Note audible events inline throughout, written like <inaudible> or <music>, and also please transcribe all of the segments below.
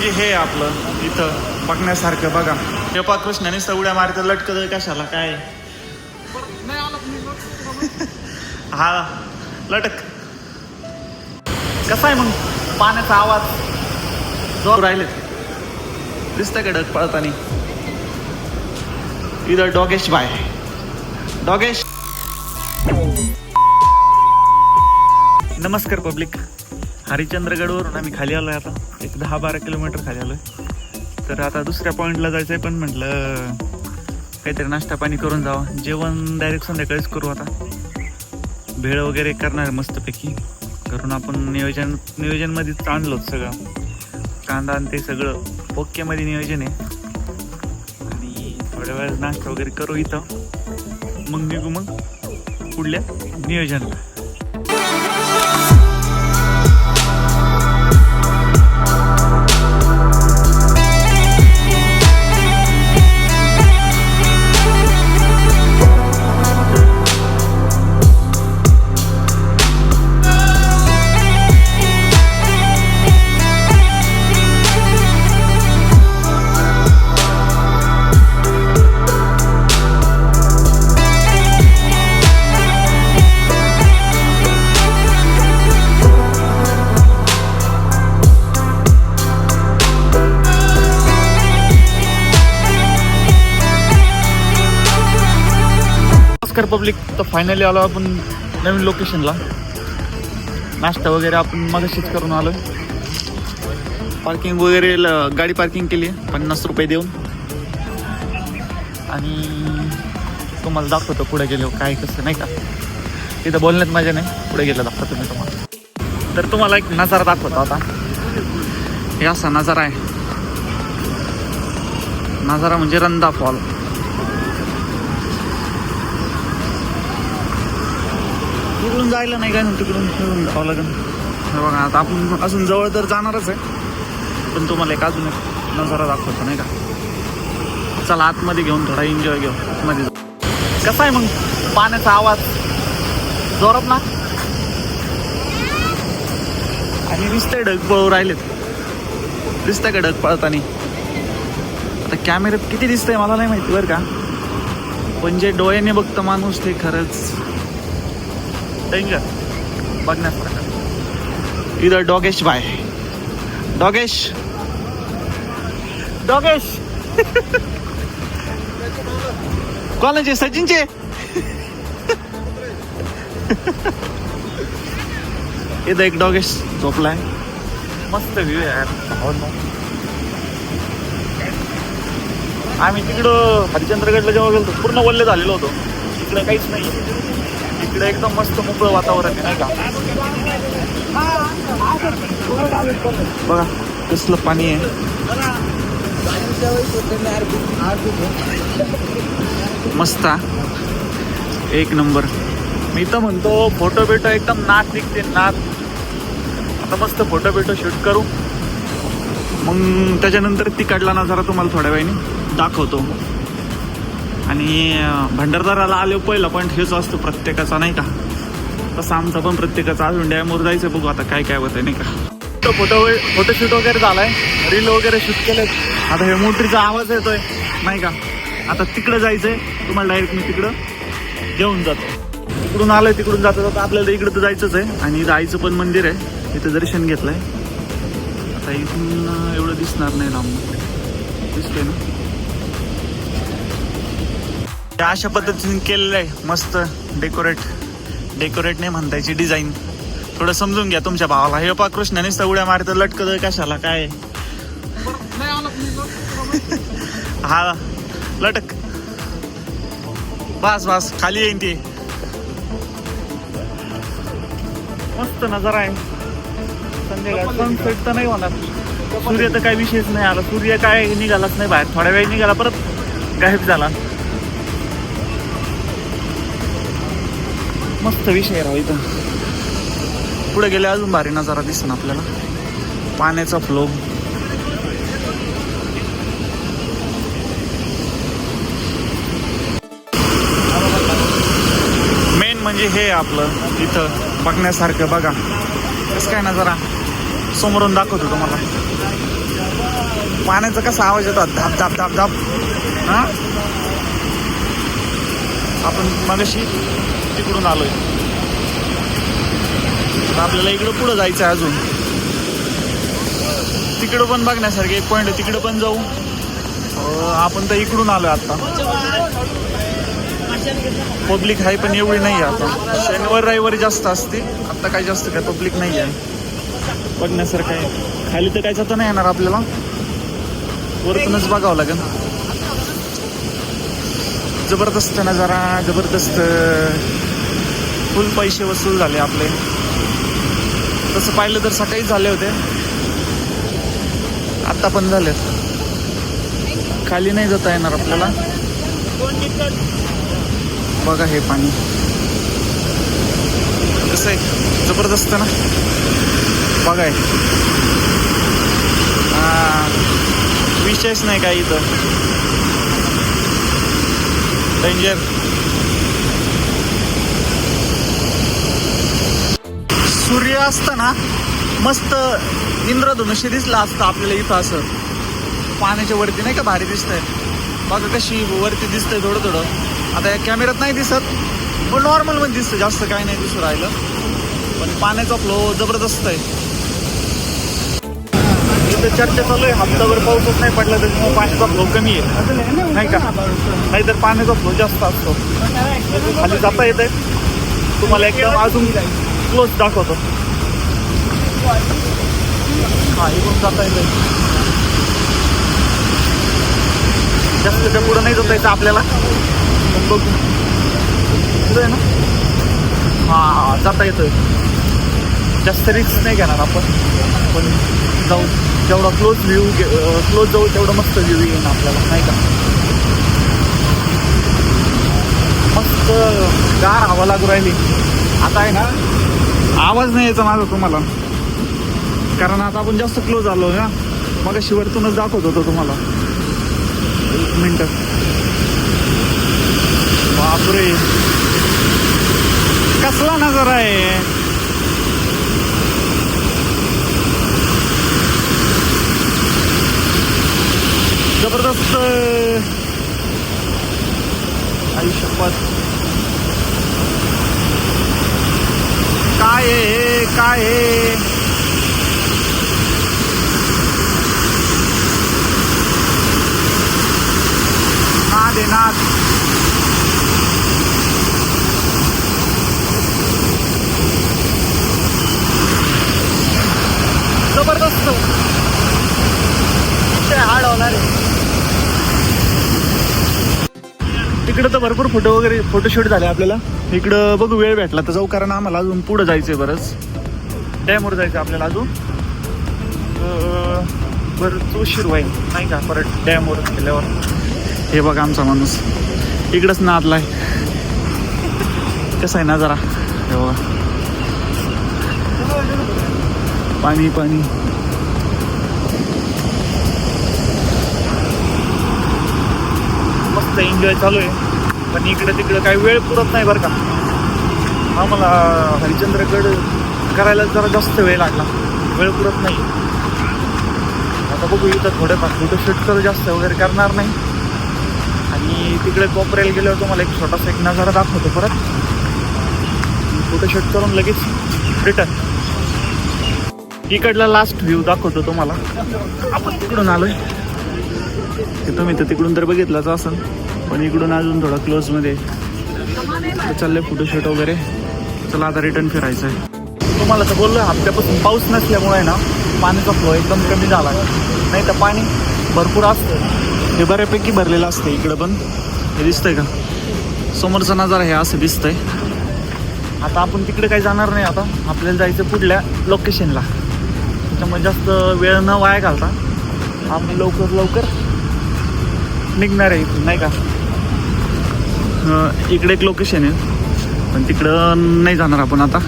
म्हणजे हे आपलं इथं बघण्यासारखं बघा. हे पा कृष्णाने सवड्या मारतं लटकत कशाला काय? हा लटक. कसा आहे मग? पाण्याचा आवाज. जोर राहिले. दिसतं का डग पळतानी? इथं डॉगेश बाय. डॉगेश. नमस्कार पब्लिक. हरिचंद्रगडवरून आम्ही खाली आलोय आता. एक दहा बारा किलोमीटर खाली आलोय. तर आता दुसऱ्या पॉईंटला जायचंय पण म्हटलं काहीतरी नाश्ता पाणी करून जावं. जेवण डायरेक्ट संध्याकाळीच करू आता. भेळ वगैरे करणार आहे मस्तपैकी. करून आपण नियोजन नियोजनमध्येच आणलोच सगळं. कांदा आणि ते सगळं ओकेमध्ये नियोजन आहे. आणि थोड्या वेळ नाश्ता वगैरे करू इथं. मग निघू मग पुढल्या नियोजनला. नमस्कार पब्लिक तर फायनली आलो आपण नवीन लोकेशनला नाश्ता वगैरे आपण मगाशीच करून आलो पार्किंग वगैरे गाडी पार्किंग केली आहे. पन्नास रुपये देऊन. आणि तुम्हाला दाखवतो पुढे गेलो काय कसं नाही का? तिथं बोलण्यात मजा नाही. पुढे गेलं दाखवतो मी तुम्हाला. तर तुम्हाला एक नजारा दाखवतो आता. हे असा नजारा आहे. नजारा म्हणजे रंदा फॉल. तिकडून जायला नाही काय तिकडून फिरून जावं लागेल. हे बघा आता आपण अजून जवळ तर जाणारच आहे. पण तुम्हाला एक अजून एक नजारा दाखवतो नाही का? चला आतमध्ये घेऊन थोडा एन्जॉय घेऊ. आतमध्ये जाऊ. कसा आहे मग पाण्याचा आवाज? जोरात ना. आणि दिसतंय ढग पळू राहिलेत. दिसतंय का ढग पळताना? आता कॅमेऱ्यात किती दिसतंय मला नाही माहिती बरं का. पण जे डोळ्याने बघतं माणूस ते खरंच डेंजर बघण्यासारखं इधर डॉगेश बाय डॉगेश डॉगेश कोणाचे सचिनचे. <laughs> इथं एक डॉगेश झोपलाय. मस्त व्ह्यू आहे हो आम्ही तिकडं हरिचंद्रगडला जेव्हा गेलो पूर्ण वल्ले झालेलो होतो. इकडे काहीच नाही इकडे एकदम मस्त मोकळं वातावरण आहे नाही का? बघा कसलं पाणी आहे. मस्त. हा. एक नंबर. मी तर म्हणतो फोटो बिटो एकदम नाक निघते नाक आता मस्त फोटो बिटो शूट करू. मग त्याच्यानंतर तिकडला नजारा तुम्हाला थोड्या वेळाने. दाखवतो. आणि भंडारदराला आलो पहिला पॉईंट हेच असतो प्रत्येकाचा नाही का? तसं आमचा पण प्रत्येकाचा अजून डॅमवर जायचं बघू आता काय काय होतंय नाही का? फोटो फोटोशूट वगैरे झालाय. रील वगैरे शूट केलेत आता हे मोटरीचा आवाज येतोय नाही का? आता तिकडं जायचंय तुम्हाला डायरेक्ट मी तिकडं घेऊन जातो. तिकडून आलोय तिकडून जाता जाता आपल्याला इकडं तर जायचंच आहे. आणि जायचं पण मंदिर आहे इथं दर्शन घेतलंय. आता इथून एवढं दिसणार नाही लांब दिसतंय ना? अशा पद्धतीने केलेलं आहे. मस्त डेकोरेट डेकोरेट नाही म्हणतायची डिझाईन थोडं समजून घ्या तुमच्या भावाला. हे पा कृष्णानेच उड्या मारतं लटकत कशाला काय? <laughs> हा लटक. बस बस खाली येईन ती. मस्त नजारा आहे. संध्याकाळ सनसेट तर नाही होणार. सूर्य तर काही विशेष नाही आला. सूर्य काय निघालाच नाही बाहेर. थोड्या वेळ निघाला परत गायब झाला. मस्त विषय राव इथं. पुढे गेले अजून भारी नजारा दिसन आपल्याला. पाण्याचा फ्लो मेन म्हणजे हे आपलं इथं बघण्यासारखं बघा. कसं काय नजारा? समोरून दाखवतो तुम्हाला. पाण्याचा कसा आवाज येतो? धाप धाप धाप धाप. हा? आपण मगाशी तिकडून आलो आहे आपल्याला इकडं पुढं जायचं आहे अजून. तिकडं पण बघण्यासारखे एक पॉईंट आहे. तिकडं पण जाऊ. आपण तर इकडून आलो आता. पब्लिक आहे पण एवढी नाही आहे आता. शनिवार रविवारी जास्त असते. आता काय जास्त काय पब्लिक नाही आहे बघण्यासारखं आहे. खाली तर काय जाता नाही येणार आपल्याला. वरतूनच बघावं लागेल. जबरदस्त नजारा जबरदस्त फुल पैसे वसूल झाले आपले. तसं पाहिलं तर सकाळी झाले होते. आत्ता पण झालेत. खाली नाही जाता येणार आपल्याला. बघा हे पाणी. कसं आहे? जबरदस्त ना? बघा हे. हा, विषयच नाही काही इथं. डेंजर सूर्य असताना मस्त इंद्रधनुष्य दिसला असतं आपल्याला इथं असं. पाण्याच्या वरती नाही का भारी दिसतंय. बघा कशी वरती दिसतंय थोडं थोडं. आता या कॅमेऱ्यात नाही दिसत पण नॉर्मलमध्ये दिसतं जास्त काही नाही दिसू राहिलं. पण पाण्याचा फ्लो जबरदस्त आहे. तर चर्चा चालू आहे. हप्ताभर पाऊसच नाही पडला त्याच्यामुळे पाण्याचा फ्लो कमी आहे. नाही का? नाहीतर पाण्याचा फ्लो जास्त असतो. खाली जाता येत तुम्हाला एकदम अजून क्लोज दाखवतो. हा इकडून जाता येत जास्त त्या पुढं नाही जाता येतं आपल्याला? बघू. पुढं आहे ना? हा हा जाता येतोय. जास्त रिक्स नाही घेणार आपण. पण जाऊ. जेवढा क्लोज व्ह्यू क्लोज जाऊ तेवढं मस्त व्ह्यू येईन आपल्याला नाही का? मस्त गार हवा लागू राहिली. आता आहे ना आवाज नाही यायचा माझा तुम्हाला. कारण आता आपण जास्त क्लोज आलो ना मग शिवरतूनच दाखवत होतो तुम्हाला. एक मिनटं. बापरे. कसला नजर आहे जबरदस्त आयुष्यपत काय आहे हे? काय आहे? ना देणार जबरदस्त. हार्ड होणार आहे. तिकडं तर भरपूर फोटो वगैरे फोटोशूट झाले आपल्याला. इकडं बघू वेळ भेटला तर जाऊ कारण आम्हाला अजून पुढं जायचंय बरंच. डॅमवर जायचं आपल्याला अजून. बरं बरंच उशीर होईल. नाही का? परत डॅमवर गेल्यावर. हे बघा आमचा माणूस. इकडंच नादला आहे कसं आहे ना जरा? हे बघा पाणी पाणी. मस्त एन्जॉय चालू आहे. पण इकडं तिकडं काही वेळ पुरत नाही बरं का. आम्हाला हरिचंद्रगड करायला जरा जास्त वेळ लागला. वेळ पुरत नाही. आता बघू इथं थोडेफार फोटोशूट तर जास्त वगैरे करणार नाही. आणि तिकडे कोपऱ्याला गेल्यावर तुम्हाला एक छोटासा एक नजारा दाखवतो परत. फोटोशूट करून लगेच रिटर्न इकडला लास्ट व्ह्यू दाखवतो तुम्हाला. आपण तिकडून आलोय. ते तुम्ही तर तिकडून तर बघितलंच असेल. पण इकडून अजून थोडा क्लोजमध्ये चाललंय फोटोशूट वगैरे. चला आता रिटर्न फिरायचं आहे तुम्हाला तर बोललो हप्त्यापासून पाऊस नसल्यामुळे ना पाण्याचा फ्लो एकदम कमी झाला. नाही तर पाणी भरपूर असतं. हे बऱ्यापैकी भरलेलं असतं इकडं पण. हे दिसतंय का? समोरचा नजारा हे असं दिसतंय. आता आपण तिकडे काही जाणार नाही आता. आपल्याला जायचं पुढल्या लोकेशनला त्याच्यामुळे जास्त वेळ न वाया घालता आपण लवकर लवकर निघणार आहे इथून नाही का? इकडे एक लोकेशन आहे. पण तिकडं नाही जाणार आपण आता.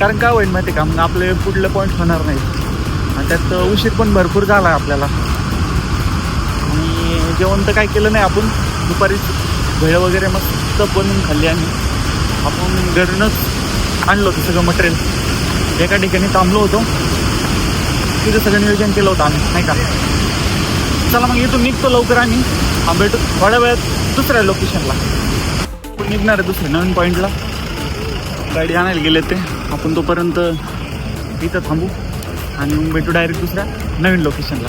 कारण काय होईल माहिती आहे का? मग आपले पुढले पॉईंट होणार नाही आणि त्यात उशीर पण भरपूर झाला आहे आपल्याला. आणि जेवण तर काय केलं नाही आपण. दुपारीच भेळ वगैरे मस्त बनवून खाल्ली आम्ही. आपण घरूनच आणलं होतं सगळं मटेरियल एका ठिकाणी थांबलो होतो. तिथं सगळं नियोजन केलं होतं आम्ही नाही का? चला मग इथून निघतो लवकर आम्ही. हा भेटू थोड्या वेळात दुसऱ्या लोकेशनला निघणार आहे दुसऱ्या नवीन पॉईंटला गाडी आणायला गेले ते. आपण तोपर्यंत इथं थांबू आणि मग भेटू डायरेक्ट दुसऱ्या नवीन लोकेशनला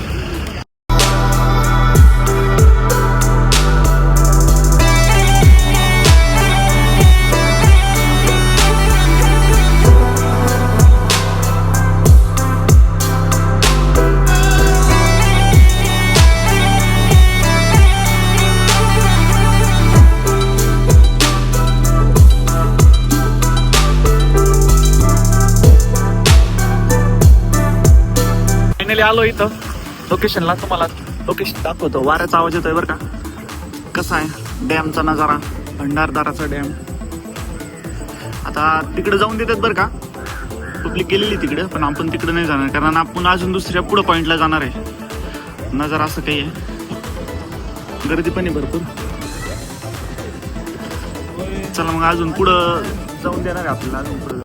फायनली आलो इथं. लोकेशनला तुम्हाला लोकेशन दाखवतो. वाऱ्याचा आवाज येतोय बरं का? कसा आहे? डॅमचा नजारा भंडारदाराचा डॅम आता तिकडे जाऊन देतात बरं का? पब्लिक गेलेली तिकडे पण आपण तिकडे नाही जाणार. कारण आपण अजून दुसऱ्या पुढं पॉईंटला जाणार आहे. नजारा असं काही आहे. गर्दी पण आहे भरपूर. चला मग अजून पुढं जाऊन देणार आहे आपल्याला. अजून पुढं